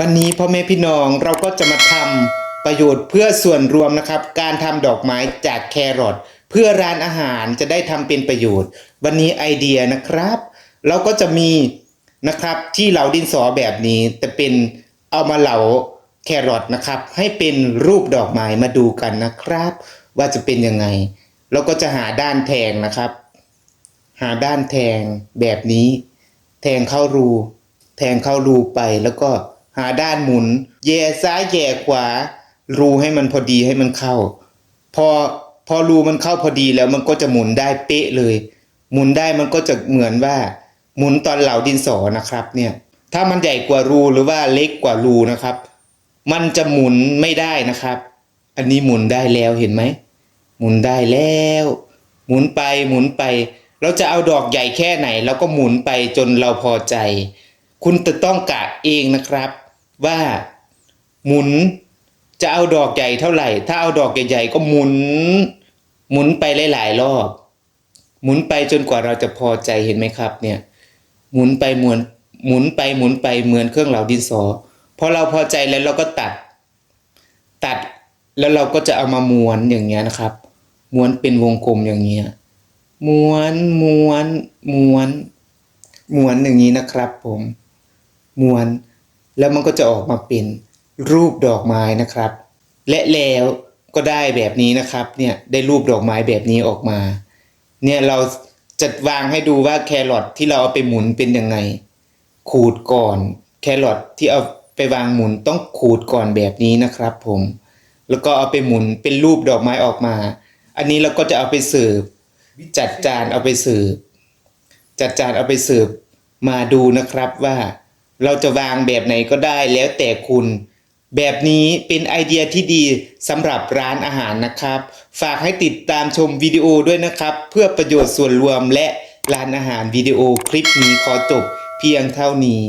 วันนี้พ่อแม่พี่น้องเราก็จะมาทำประโยชน์เพื่อส่วนรวมนะครับ การทำดอกไม้จากแครอทเพื่อร้านอาหารจะได้ทำเป็นประโยชน์ วันนี้ไอเดียนะครับ เราก็จะมีนะครับที่เหลาดินสอแบบนี้ แต่เป็นเอามาเหลาแครอทนะครับ ให้เป็นรูปดอกไม้มาดูกันนะครับ ว่าจะเป็นยังไง เราก็จะหาด้านแทงนะครับ หาด้านแทงแบบนี้ แทงเข้ารู แทงเข้ารูไปแล้วก็ หาด้านหมุน แย่ซ้ายแย่ขวา รูให้มันพอดีให้มันเข้า พอพอรูมันเข้าพอดีแล้วมันก็จะหมุนได้เป๊ะเลย หมุนได้มันก็จะเหมือนว่า หมุนตอนเหลาดินสอนะครับเนี่ยถ้ามันใหญ่กว่ารูหรือว่าเล็กกว่ารูนะครับ มันจะหมุนไม่ได้นะครับ อันนี้หมุนได้แล้วเห็นไหมหมุนได้แล้ว หมุนไปหมุนไป เราจะเอาดอกใหญ่แค่ไหนเราก็หมุนไปจนเราพอใจ คุณจะต้องกะเองนะครับ ว่าหมุนจะเอาดอกใหญ่เท่าไหร่ ถ้าเอาดอกใหญ่ๆก็หมุน หมุนไปหลายๆรอบ หมุนไปจนกว่าเราจะพอใจเห็นไหมครับ เนี่ย หมุนไปหมุนหมุนไปหมุนไปเหมือนเครื่องเหลาดินสอพอเราพอใจแล้วเราก็ตัด ตัดแล้วเราก็จะเอามาม้วนอย่างเงี้ยนะครับ ม้วนเป็นวงกลมอย่างเงี้ยม้วนม้วนม้วนม้วนอย่างนี้นะครับ ผมม้วน แล้วมันก็จะออกมาเป็นรูปดอกไม้นะครับ และแล้วก็ได้แบบนี้นะครับเนี่ยได้รูปดอกไม้แบบนี้ออกมา เนี่ยเราจะวางให้ดูว่าแครอทที่เราเอาไปหมุนเป็นยังไง ขูดก่อน แครอทที่เอาไปวางหมุนต้องขูดก่อนแบบนี้นะครับ ผม แล้วก็เอาไปหมุนเป็นรูปดอกไม้ออกมา อันนี้เราก็จะเอาไปเสิร์ฟจัดจานเอาไปเสิร์ฟจัดจานเอาไปเสิร์ฟมาดูนะครับว่า เราจะวางแบบไหนก็ได้แล้วแต่คุณ แบบนี้เป็นไอเดียที่ดีสำหรับร้านอาหารนะครับ ฝากให้ติดตามชมวิดีโอด้วยนะครับ เพื่อประโยชน์ส่วนรวมและร้านอาหารวิดีโอคลิปนี้ขอจบเพียงเท่านี้